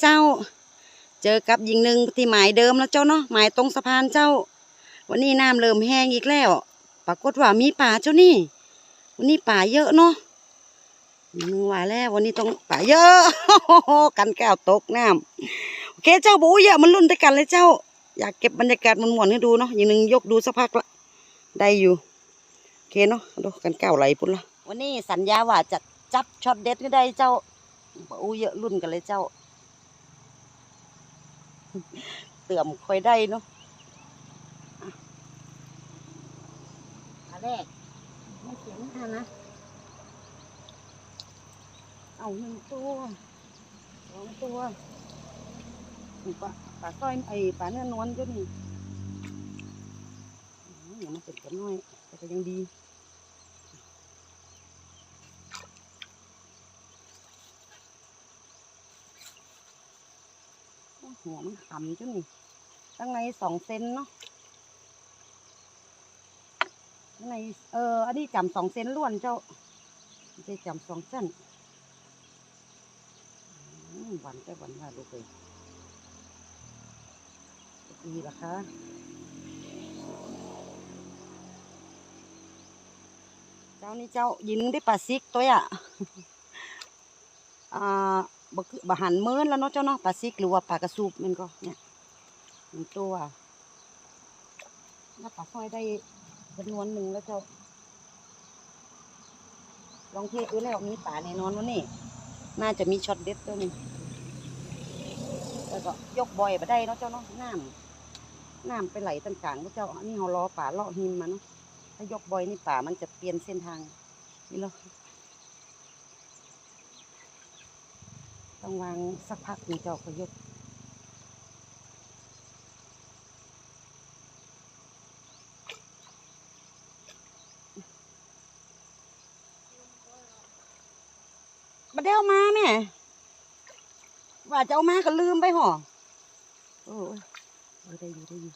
เจ้า เจอกับหญิงหนึ่งที่หมายเดิมแล้วเจ้าเนาะหมายตรงสะพานเจ้า วันนี้น้ำเริ่มแห้งอีกแล้ว ปรากฏว่ามีป่าเจ้านี่ วันนี้ป่าเยอะเนาะมึงว่าแล้ววันนี้ต้องป่าเยอะกันแก้วตกน้ำโอเคเจ้าบูเยอะมันรุ่นด้วยกันเลยเจ้า อยากเก็บบรรยากาศมันม่วนให้ดูเนาะอย่างหนึ่งยกดูสักพักละได้อยู่โอเคเนาะดูกันแก้วไหลพุ่นละวันนี้สัญญาว่าจะจับช็อตเด็ดก็ได้เจ้าบูเยอะรุ่นกันเลยเจ้า เตื่อมค่อยได้เนาะอันแรกไม่เสียงค่ะนะ เอาหนึ่งตัวสองตัวปลาปลาส้อยไอ้ปลาเนื้อนวลเจนี่อืมอย่ามาเป็นกันน้อยแต่ก็ยังดี หัวมันขำจ้ะนี่ตั้งในสองเซนเนาะข้างในเออ อันนี้จำสองเซนล้วนเจ้าไม่ใช่จำสองเส้นหวานแต่หวานว่าลูกเลยดีละคะเจ้านี่เจ้ายินได้ปลาซิกตัวอะอ่า บคือบหันเมินแล้วเนาะเจ้าเนาะปลาซิกหรือว่าปลากระสูบมันก็เนี่ยหนึ่งตัวแล้วปลาสร้อยได้จำนวนหนึ่งแล้วเจ้า ลองเทสดูแล้วมีป่าแน่นอนวันนี้ น่าจะมีช็อตเด็ดตัวนึงแล้วก็ยกบ่อยมาได้เนาะเจ้าเนาะน้ำน้ำไปไหลต่างๆเนาะเจ้าอันนี้เรารอป่าเลาะหินมาเนาะถ้ายกบ่อยนี่ป่ามันจะเปลี่ยนเส้นทางนี่เรา ต้องวางสักพักหนึ่งเจ้าก็ยกมาเด้ามาแม่ว่าจะเอามาก็ลืมไปห่อโอ้ยได้อยู่ได้อยู่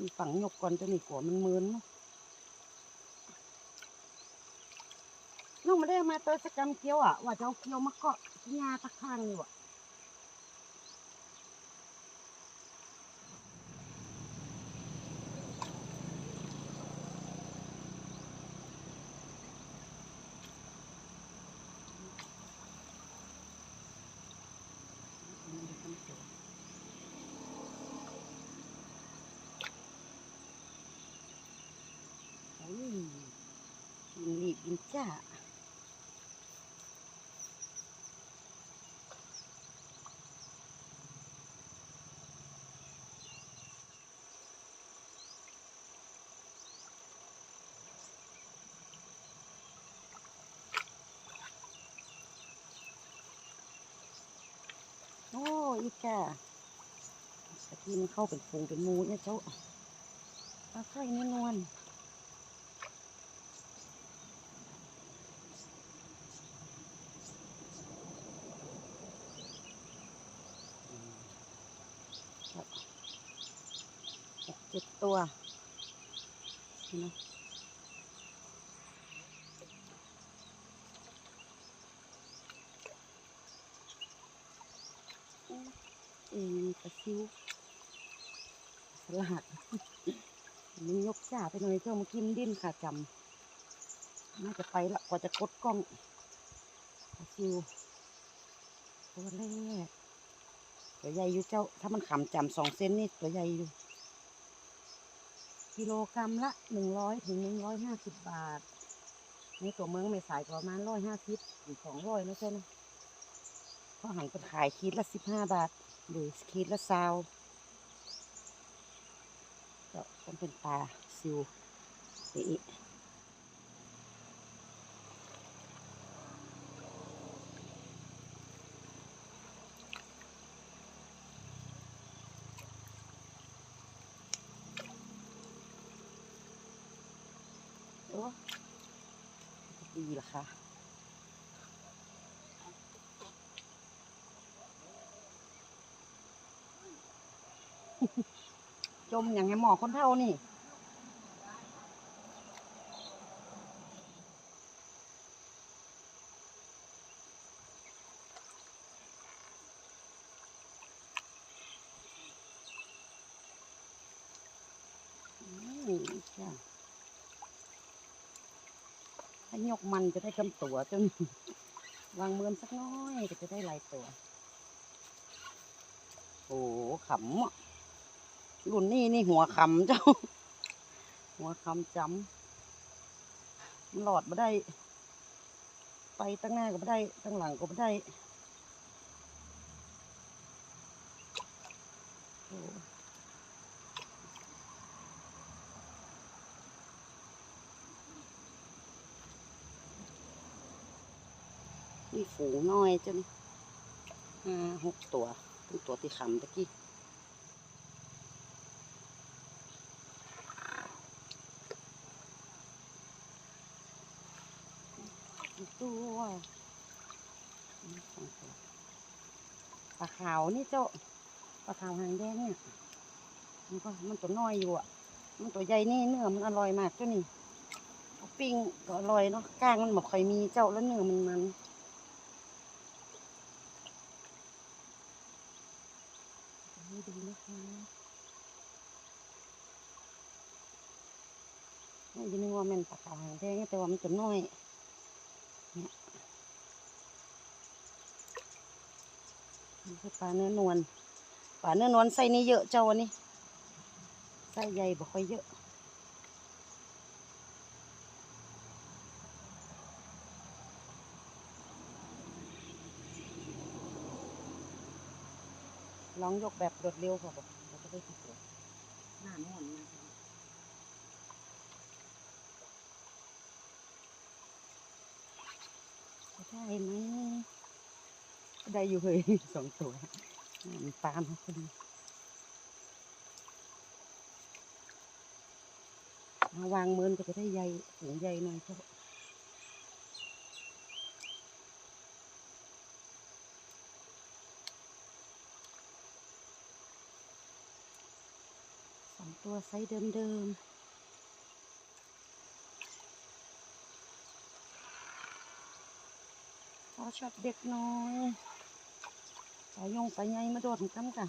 มีฝังหยกก่อนจะหนีกลัวมันมืนเนาะน้องมาได้มาตัวสกรรมเกี้ยวอะว่าจะเอาเกี้ยวมาเกาะ ที่หญ้าตะข้างนี่ว่ะโอ้ยกินรี บกินจ้าโอ้อีกาตะกี้มันเข้าเป็นฟูเป็นมูเนี่ยเจ้าปลาไข่แน่นวลหกเจ็ดตัวเห็นไหมเอ็นกระซิวสลัดมันยกจ่าไปหน่อยเจ้ามากินดิ้นค่ะจำน่าจะไปละกว่าจะกดกล้องกระซิวตัวแรกตัวใหญ่อยู่เจ้า ถ้ามันขำจำสองเซนนี่ตัวใหญ่อยู่ กิโลกรัมละหนึ่งร้อยถึงหนึ่งร้อยห้าสิบบาทในตัวเมืองไม่สายประมาณร้อยห้าสิบถึงสองร้อยนะเจ้านะเพราหันไปขายขีดละสิบห้าบาท หรือขีดละซาวก็ต้องเป็นปลาซิวนี่โอ้ดีเหรอคะ มอย่างไงหมอคนเท่านี่ถ้ายกมันจะได้คำตัวจนวางเมือนสักน้อยก็จะได้ลายตัว โอ้ขำอะ รุ่นนี้นี่หัวขำเจ้า หัวคำจำมันหลอดมาได้ ไปตั้งหน้าก็ไม่ได้ ตั้งหลังก็ไม่ได้นี่ฝูงน้อยจ้ะนี่ห้าหกตัวเป็นตัวที่ขำตะกี้ อีกตัวอืมสองตัว ปลาขาวนี่เจ้าปลาขาวหางแดงเนี่ย มันก็มันตัวน้อยอยู่อะ มันตัวใหญ่นี่เนื้อมันอร่อยมากเจ้านี่ปิ้งก็อร่อยเนาะก้างมันบอกค่อยมีเจ้าแล้วเนื้อมันมันดูนะคะนี่ยินึกว่ามันปลาขาวหางแดงแต่ว่ามันตัวน้อยเนี่คื ปลาเนื้อนวลปลาเนื้อนวลไส้นี้เยอะเจ้าวันนี้ไส้ใหญ่บ่ค่อยเยอะลองยกแบบรวดเร็วค่ะบอกเราจะได้ที่สวยหน้านวลมากเลยได้ไหม ได้อยู่เลยสองตัวมันปลามาพอดีมาวางเมินก็จะได้ใหญ่สูงใหญ่หน่อยเจ้าสองตัวไซส์เดิมๆพอชอบเด็กน้อย ปลายงปลาใหญ่มาโดดกันกัน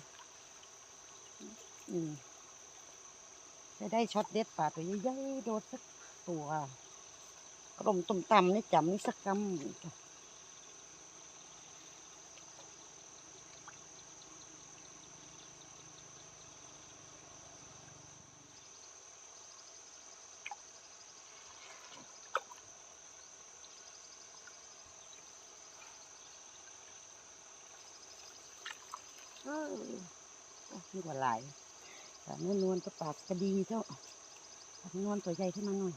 อืมจะได้ช็อตเด็ดป่าตัวใหญ่ๆโดดสักตัวกลมตุ่มต่ำนี่จำนี่สักกำ เออโอ้นี่ว่าหลายปลาเนื้อนวลก็ปากกระดีเจ้าปลาเนื้อนวลตัวใหญ่ขึ้นมาหน่อย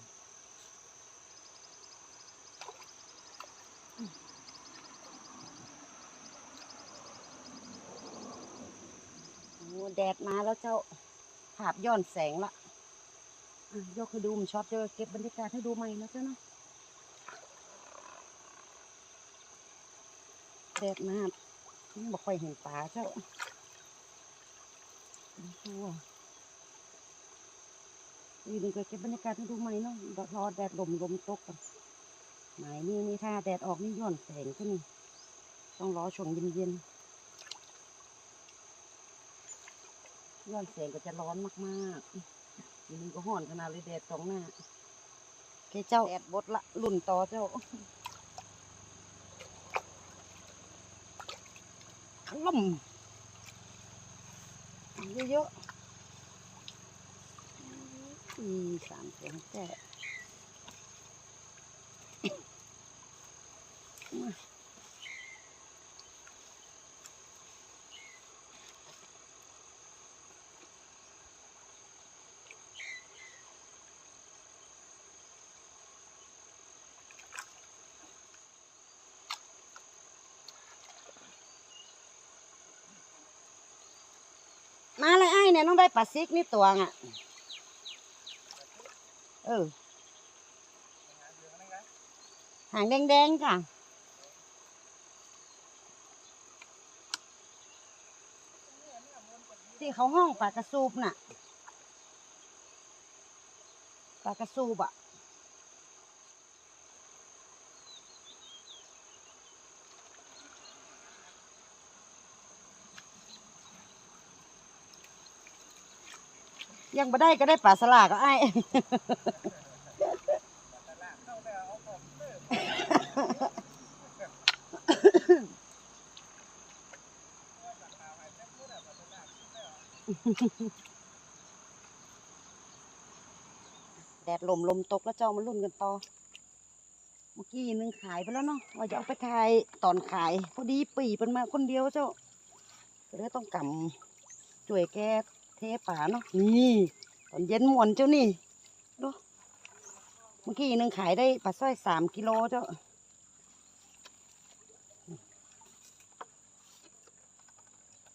โอ้แดดมาแล้วเจ้าภาพย้อนแสงละยกให้ดูมชอบเจอเก็บบรรยากาศให้ดูใหม่นะเจ้าเนาะแดดมาไม่ บอกค่อยเห็นปลาเจ้าตัวนี่นี่ก็เก็บบรรยากาศให้ดูใหม่เนาะรอแดดลมลมตกกันหมายนี่นี่ถ้าแดดออกนี่ย้อนแสงก็นี่ต้องรอช่วงเย็นๆย้อนแสงก็จะร้อนมากๆนี้ก็ห่อนขนาดเลยแดดสองหน้าแกเจ้าแดดบดละรุ่นต่อเจ้า ถล่มเยอะๆมีสามตัวแต่มามา เนี่ยต้องได้ปลาซิกนี่ตัวอะเออหางแดงๆค่ะที่เขาห้องปลากระสูบน่ะปลากระสูบอะ ยังบ่ได้ก็ได้ปลาสลากก็ไอ้าย แดดลมลมตกแล้วเจ้ามันรุ่นกันต่อ เมื่อกี้นึงขายไปแล้วเนาะว่าจะเอาไปขายตอนขายพอดีปีเป็นมาคนเดียวเจ้าก็เลยต้องกำจ่วยแก เทป่าเนาะนี่ตอนเย็นมวนเจ้านี่ดูเมื่อกี้นึงขายได้ปลาสร้อยสามกิโลเจ้า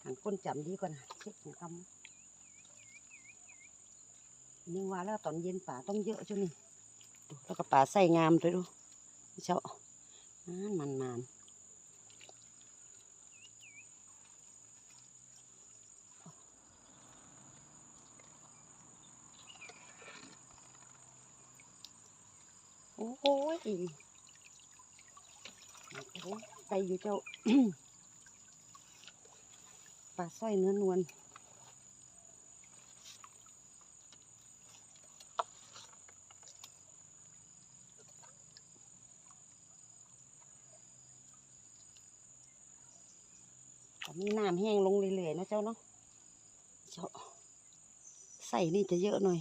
หันก้นจำดีกว่านะเช็คของคำยังว่าแล้วตอนเย็นป่าต้องเยอะเจ้านี่ดูแล้วก็ป่าใส่งามด้วยดูเจ้ามันมัน โอ้โหยได้อยู่เจ้าปลาสร้อยเนื้อนวลตอนนี้น้ำแห้งลงเรื่อยๆนะเจ้าเนาะเจ้าใส่นี่จะเยอะหน่อย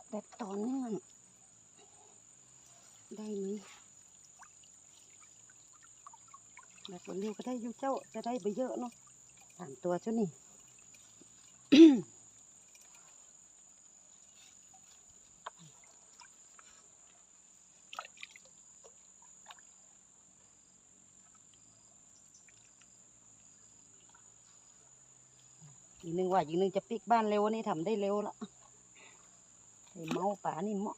กแบบต่อเนื่องได้ไหม แบบเร็วก็ได้ยูเจ้าจะได้ไปเยอะเนาะสามตัวเจ้านี่อีกหนึ่งว่าอีกหนึ่งจะปิกบ้านเร็วนี่ทำได้เร็วละไอเมาป่านี่เหมาะ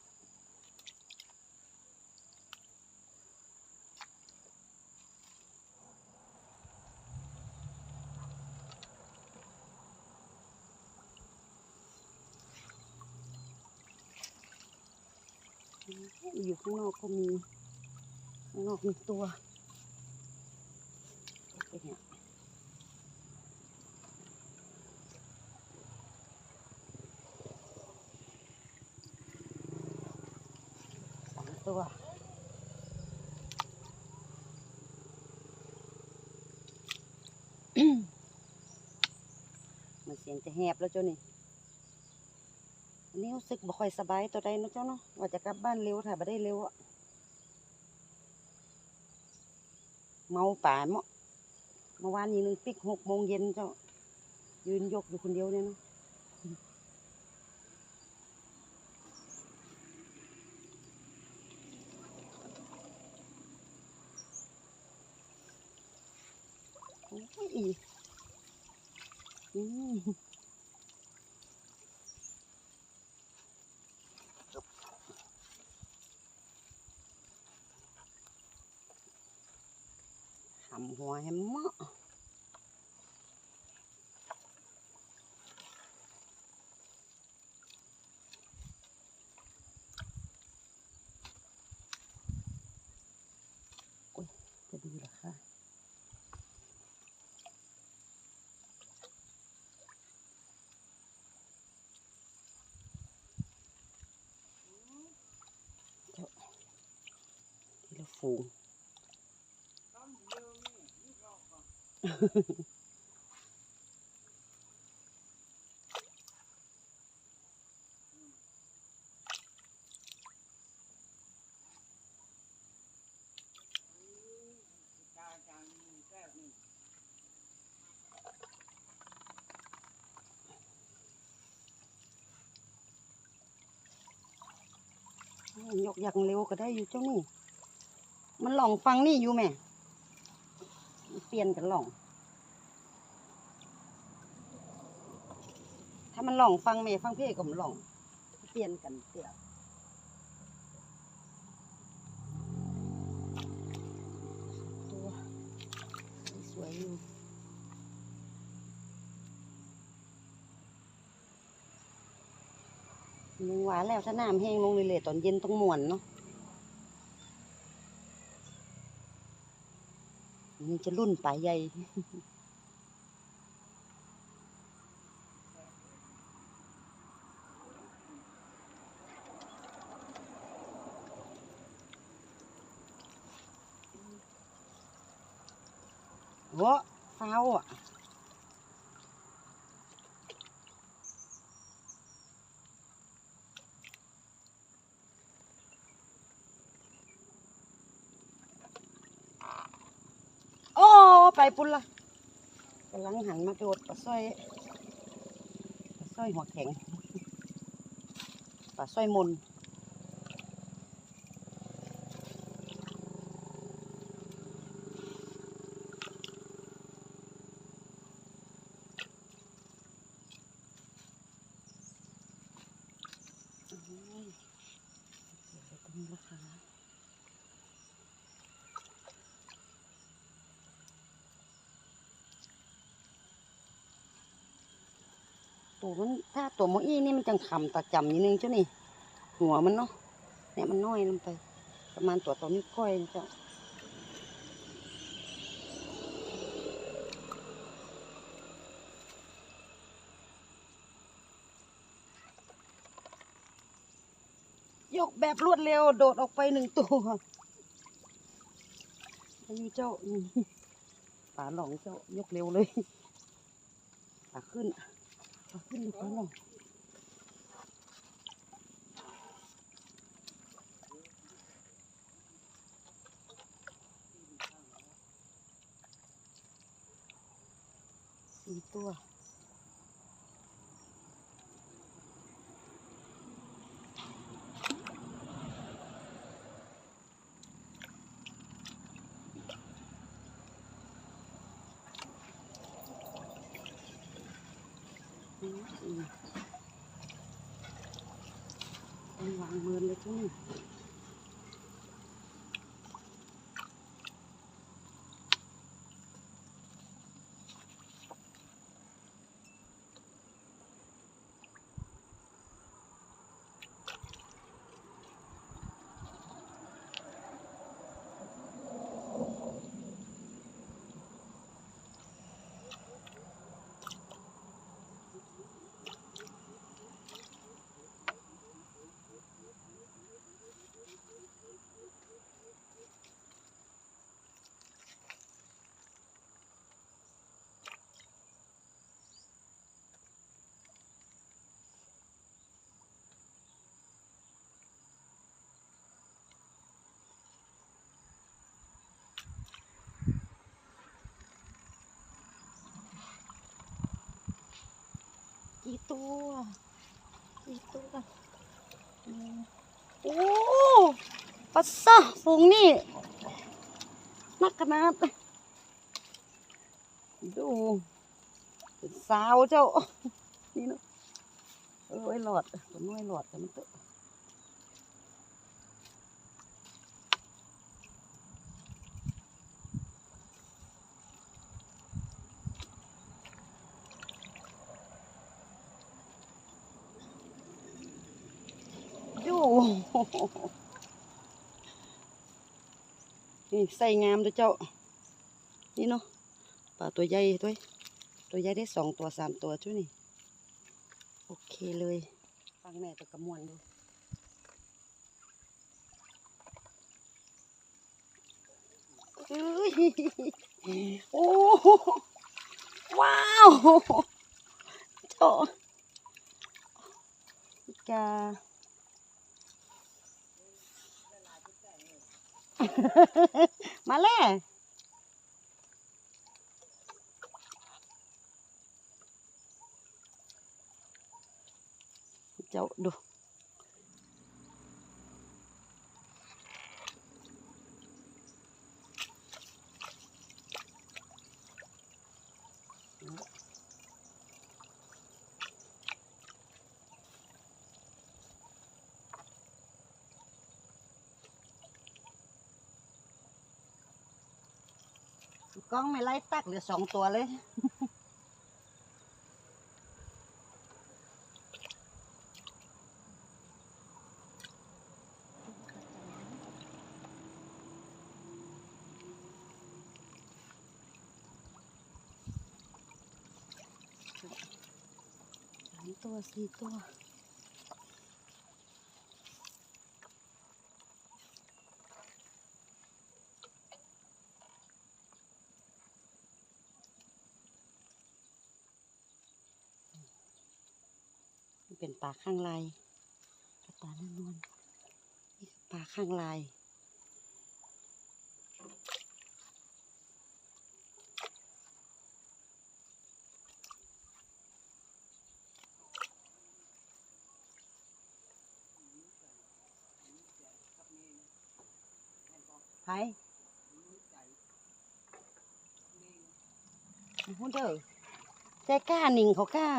อยู่ข้างนอกก็มีข้างนอกมีตัวเป็นเนี่ยสามตัวมันเสียงจะแหบแล้วเจ้านี่ นี้รู้สึกบ่ค่อยสบายตัวใดเนาะเจ้าเนาะว่าจะกลับบ้านเร็วถ้าบ่ได้เร็วอะเมาป่าเมาะเมื่อวานนี้นึงปิกหกโมงเย็นเจ้า ยืนยกอยู่คนเดียวเนี่ยเนาะอ้ยอืมหำหัวให้เหมาะโอ้ยจะดีเหรอคะ ทีละ ฝูง ยกอย่างเร็วก็ได้อยู่เจ้านี่ มันหล่องฟังนี่อยู่แม่มันเปลี่ยนกันหล่อง ถ้ามันหล่องฟังแม่ฟังเพ่ก็มันหล่อง เปลี่ยนกันเตี่ยตัวสวยอยู่ยังหวานแล้วถ้าน้ำแห้งลงเลยๆตอนเย็นต้องหม่วนเนาะ จะรุ่นป่าใหญ่ โอ้เฝ้าอะ โอ้ ไปปุ่นละกำลังหันมาโดดปลาสร้อยปลาสร้อยหัวแข็งปลาสร้อยมนโอ้ยเดี๋ยวตรงนี้ละค่ะ ตัว มันถ้าตัวมออี้นี่มันจังคำตาจำนิดนึงเจ้านี่ หัวมันเนาะเนี่ยมันน้อยลงไป ประมาณตัวตัวนี้ก้อยนะเจ้ายกแบบรวดเร็วโดดออกไปหนึ่งตัวอันนี้เจ้าป่าหลองเจ้ายกเร็วเลยป่าขึ้น เอาขึ้น ดูเขาหน่อยสี่ตัวอืมอืมต้องเมินเลยทุกคน กี่ตัวกี่ตัวโอ้ปัสสะฝูงนี่นักขนาดดูเป็นสาวเจ้านี่เนาะเออไอหลอดตัน้อยหลอดแต่มันเตอะอยู่ นี่ใส่งามด้วยเจ้า นี่เนาะปลาตัวใหญ่ด้วย ตัวใหญ่ได้สองตัวสามตัวช่วยนี่ โอเคเลยฟังแม่ตัวกระมวลดูโอ้โหว้าวเจ้ากา มาเลยเจ้าดู กล้องไม่ไล่ตักเหลือสองตัวเลย ตัวสี่ตัวาข้างลายกับปลาเนื้อนวลนี่คือปลาข้างลายไผพูดเด้อใจกล้าหนิงเขากล้า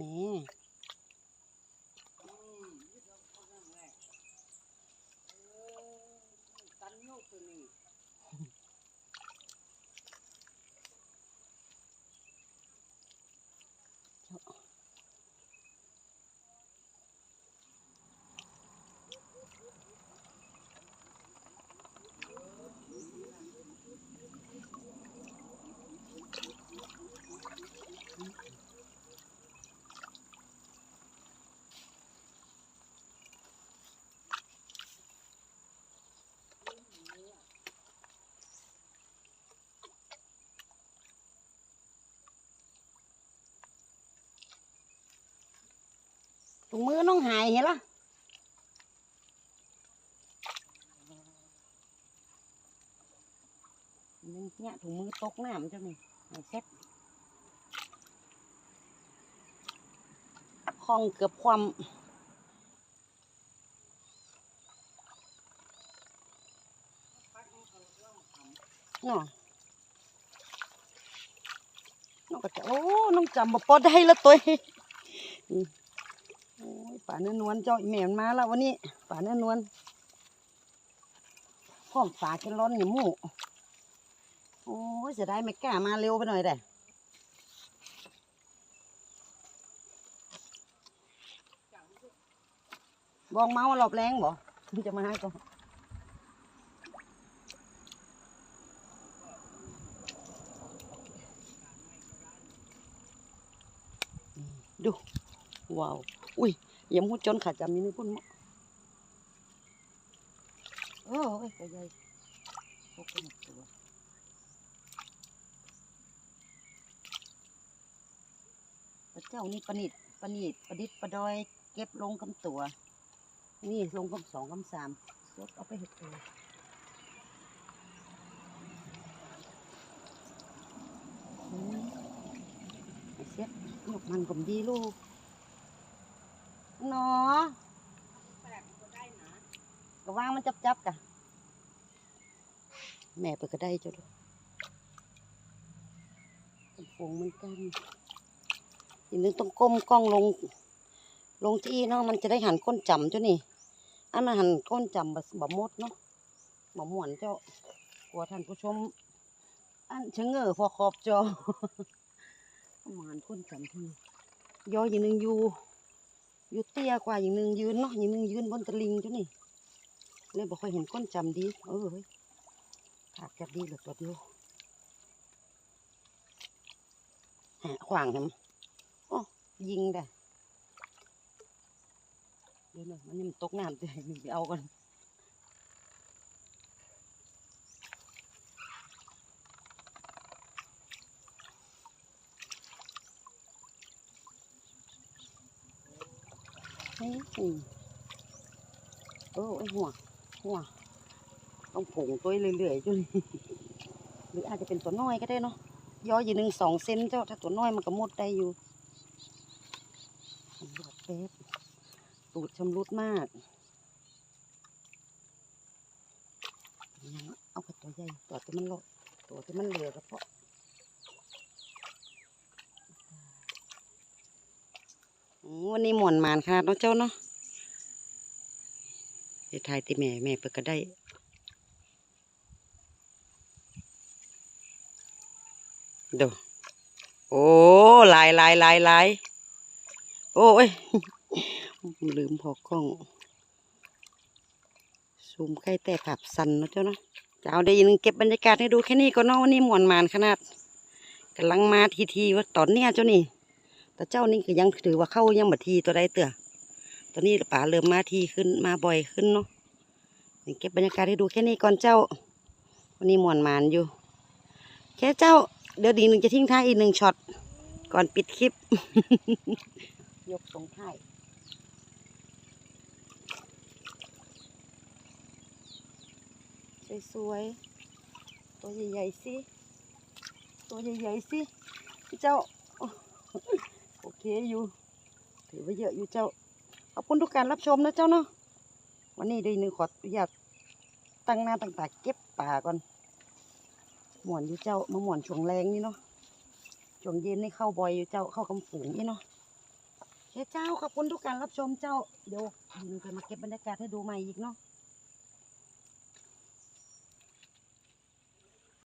นี่ ถุงมือน้องหายเห็นละเนี่ยถุงมือตกน้ำเจ้านี่เซ็ตคลองเกือบความเนาะน้องก็จะโอ้ น้องจำบ่ปอได้ล้วตัวเหี้ ป่าเนื้อนวลเจ้าอีแม่มันมาแล้ววันนี้ป่าเนื้อนวลพ่อมฝาแกร้อนนี่หมู่โอ้ยจะได้ไม่กล้ามาเร็วไปหน่อยแต่บองเมาหลบแรงบ่จะมาให้ก็ดู ว้าว อุ้ย อย่ามูจนขาดจำนี่นี่พุ่นมะโอ้ยใหญ่พกไปหมดตัวพระเจ้านี่ประนิดประนิดประดิษฐ์ประดอย เก็บลงกำตัว นี่ลงกำสองกำสามรถเอาไปเห็ดตัวเสียยกมันผมดีลูก เนาะก็ว่างมันจับจับๆกะแม่เปิดก็ได้เจ้าด้วยเป็นฟงเหมือนกันอีกนึงต้องก้มกล้องลง ลงที่เนาะมันจะได้หันก้นจำเจ้านี่ อันมาหันก้นจำแบบบ่หมดเนาะบ่ม่วนเจ้ากลัวท่านผู้ชม อันเชงเงอพอขอบจอเอามาหันก้นจำที่นี่ยออย่างหนึงอยู่ อยู่เตี้ยกว่าอย่างหนึ่งยืนเนาะอย่างหนึ่งยืนบนตะลิงจ้ะนี่เลยบอกค่อยเห็นก้นจำดี เออเฮ้ยขาดจับดีเหลือตัวเดียวหาขวางทำโอ้ยิงได้เดี๋ยวหน่อยมันยังตกน้ำจะไปเอากัน อืมเออไอ้หัวหัวต้องผงตัวเรื่อยๆจนหรืออาจจะเป็นตัวน้อยก็ได้เนาะย่ออยู่หนึ่งสองเซนเจ้าถ้าตัวน้อยมันก็มดได้อยู่สำรวจเป๊บตูดชำรุดมากเอาไปตัวใหญ่ตัวที่มันโลดตัวที่มันเหลือก็เพาะอืม วันนี้หมวนมานขนาดเนาะเจ้าเนาะไปถ่ายติแม่แม่เปิดก็ได้ดูโอ้ลายลายลายลายโอ้ย ลืมพอกล้อง ซูมใกล้แต่ผับสันนาะเจ้าเนาะจะเอาได้ยินงเก็บบรรยากาศให้ดูแค่นี้ก็เนาะวันนี้หมวนมานขนาดกำลังมาทีทีๆว่าตอนเนี้ยเจ้านี่ แต่เจ้านี่ก็ยังถือว่าเข้ายังบัทีตัวใดเตือตอนนี้ป่าเริ่มมาทีขึ้นมาบ่อยขึ้นเนาะนี่เก็บบรรยากาศให้ดูแค่นี้ก่อนเจ้า วันนี้หมวนหมานอยู่ แค่เจ้า เดี๋ยวดีหนึ่งจะทิ้งท้ายอีกหนึ่งช็อตก่อนปิดคลิป ยกตรงท้ายสวยๆตัวใหญ่ๆสิ ตัวใหญ่ๆสิ เจ้า โอเคอยู่ ถือว่าเยอะอยู่เจ้า ขอบคุณทุกการรับชมนะเจ้าเนาะ วันนี้ดีหนึ่งขออนุญาตตั้งหน้าตั้งตาเก็บป่าก่อน หมวนอยู่เจ้า มาหมวนช่วงแรงนี่เนาะ ช่วงเย็นนี่เข้าบ่อยอยู่เจ้า เข้ากำฝูงนี่เนาะเฮ้เจ้าขอบคุณทุกการรับชมเจ้า เดี๋ยวยินไปมาเก็บบรรยากาศให้ดูใหม่อีกเนาะ